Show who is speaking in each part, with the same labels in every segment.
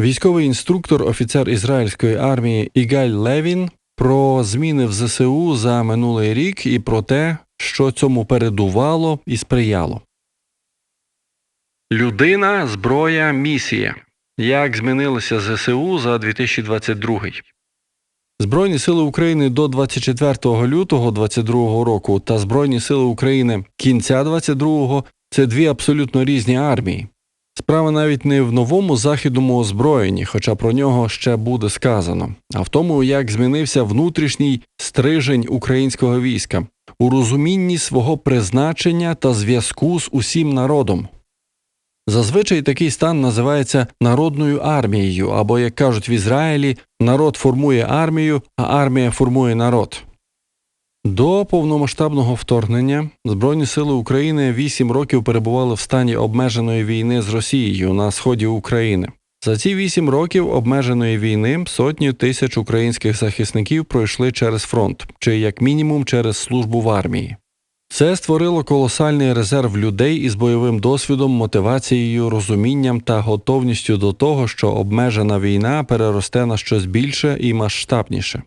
Speaker 1: Військовий інструктор, офіцер ізраїльської армії Ігаль Левін про зміни в ЗСУ за минулий рік і про те, що цьому передувало і сприяло. Людина, зброя, місія. Як змінилися ЗСУ за 2022? Збройні сили України до 24 лютого 2022 року та Збройні сили України кінця 2022 – це дві абсолютно різні армії. Справа навіть не в новому західному озброєнні, хоча про нього ще буде сказано, а в тому, як змінився внутрішній стрижень українського війська у розумінні свого призначення та зв'язку з усім народом. Зазвичай такий стан називається народною армією, або, як кажуть в Ізраїлі, народ формує армію, а армія формує народ. До повномасштабного вторгнення Збройні сили України вісім років перебували в стані обмеженої війни з Росією на сході України. За ці вісім років обмеженої війни сотні тисяч українських захисників пройшли через фронт, чи як мінімум через службу в армії. Це створило колосальний резерв людей із бойовим досвідом, мотивацією, розумінням та готовністю до того, що обмежена війна переросте на щось більше і масштабніше.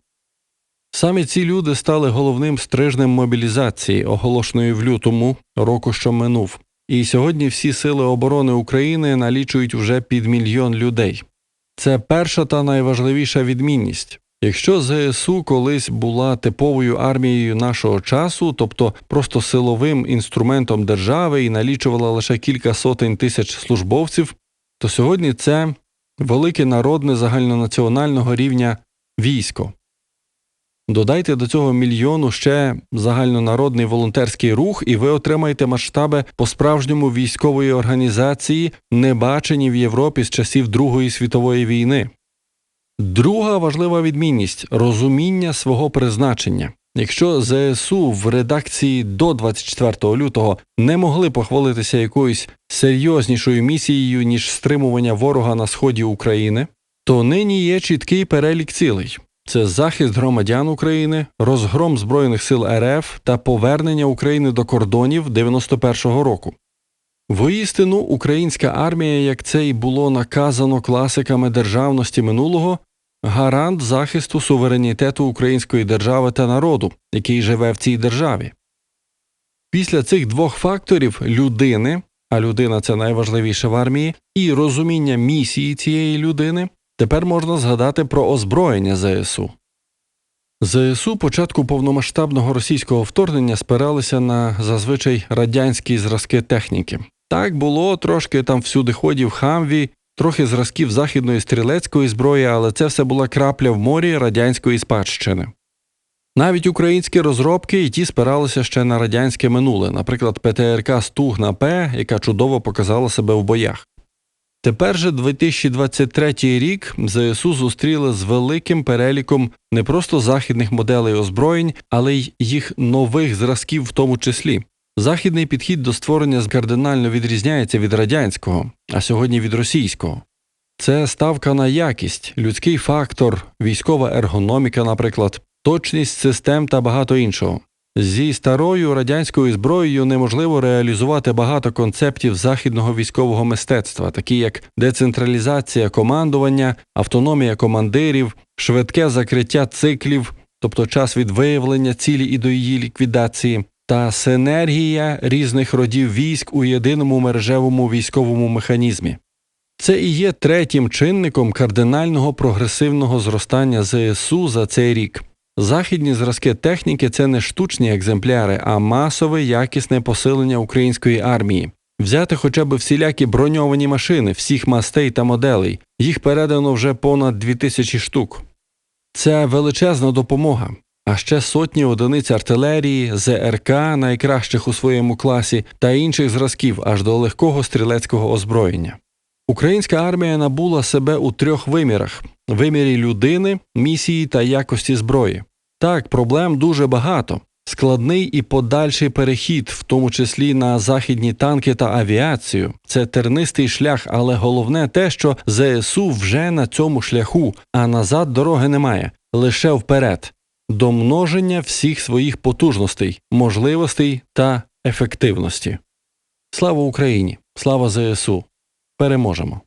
Speaker 1: Саме ці люди стали головним стрижнем мобілізації, оголошеної в лютому року, що минув. І сьогодні всі сили оборони України налічують вже під мільйон людей. Це перша та найважливіша відмінність. Якщо ЗСУ колись була типовою армією нашого часу, тобто просто силовим інструментом держави і налічувала лише кілька сотень тисяч службовців, то сьогодні це велике народне загальнонаціонального рівня військо. Додайте до цього мільйону ще загальнонародний волонтерський рух, і ви отримаєте масштаби по справжньому військової організації, не бачені в Європі з часів Другої світової війни. Друга важлива відмінність розуміння свого призначення. Якщо ЗСУ в редакції до 24 лютого не могли похвалитися якоюсь серйознішою місією, ніж стримування ворога на сході України, то нині є чіткий перелік цілей. Це захист громадян України, розгром Збройних сил РФ та повернення України до кордонів 91-го року. Воістину, українська армія, як це й було наказано класиками державності минулого, гарант захисту суверенітету української держави та народу, який живе в цій державі. Після цих двох факторів людини, а людина це найважливіше в армії, і розуміння місії цієї людини, тепер можна згадати про озброєння ЗСУ. ЗСУ початку повномасштабного російського вторгнення спиралися на зазвичай радянські зразки техніки. Так було трошки там всюди ходів хамві, трохи зразків західної стрілецької зброї, але це все була крапля в морі радянської спадщини. Навіть українські розробки і ті спиралися ще на радянське минуле, наприклад, ПТРК Стугна П, яка чудово показала себе в боях. Тепер же 2023 рік ЗСУ зустріли з великим переліком не просто західних моделей озброєнь, але й їх нових зразків в тому числі. Західний підхід до створення кардинально відрізняється від радянського, а сьогодні від російського. Це ставка на якість, людський фактор, військова ергономіка, наприклад, точність систем та багато іншого. Зі старою радянською зброєю неможливо реалізувати багато концептів західного військового мистецтва, такі як децентралізація командування, автономія командирів, швидке закриття циклів, тобто час від виявлення цілі і до її ліквідації, та синергія різних родів військ у єдиному мережевому військовому механізмі. Це і є третім чинником кардинального прогресивного зростання ЗСУ за цей рік. Західні зразки техніки це не штучні екземпляри, а масове якісне посилення української армії. Взяти хоча б всілякі броньовані машини всіх мастей та моделей, їх передано вже понад 2000 штук. Це величезна допомога, а ще сотні одиниць артилерії, ЗРК, найкращих у своєму класі, та інших зразків аж до легкого стрілецького озброєння. Українська армія набула себе у трьох вимірах вимірі людини, місії та якості зброї. Так, проблем дуже багато. Складний і подальший перехід, в тому числі на західні танки та авіацію. Це тернистий шлях, але головне те, що ЗСУ вже на цьому шляху, а назад дороги немає, лише вперед, до множення всіх своїх потужностей, можливостей та ефективності. Слава Україні! Слава ЗСУ! Переможемо!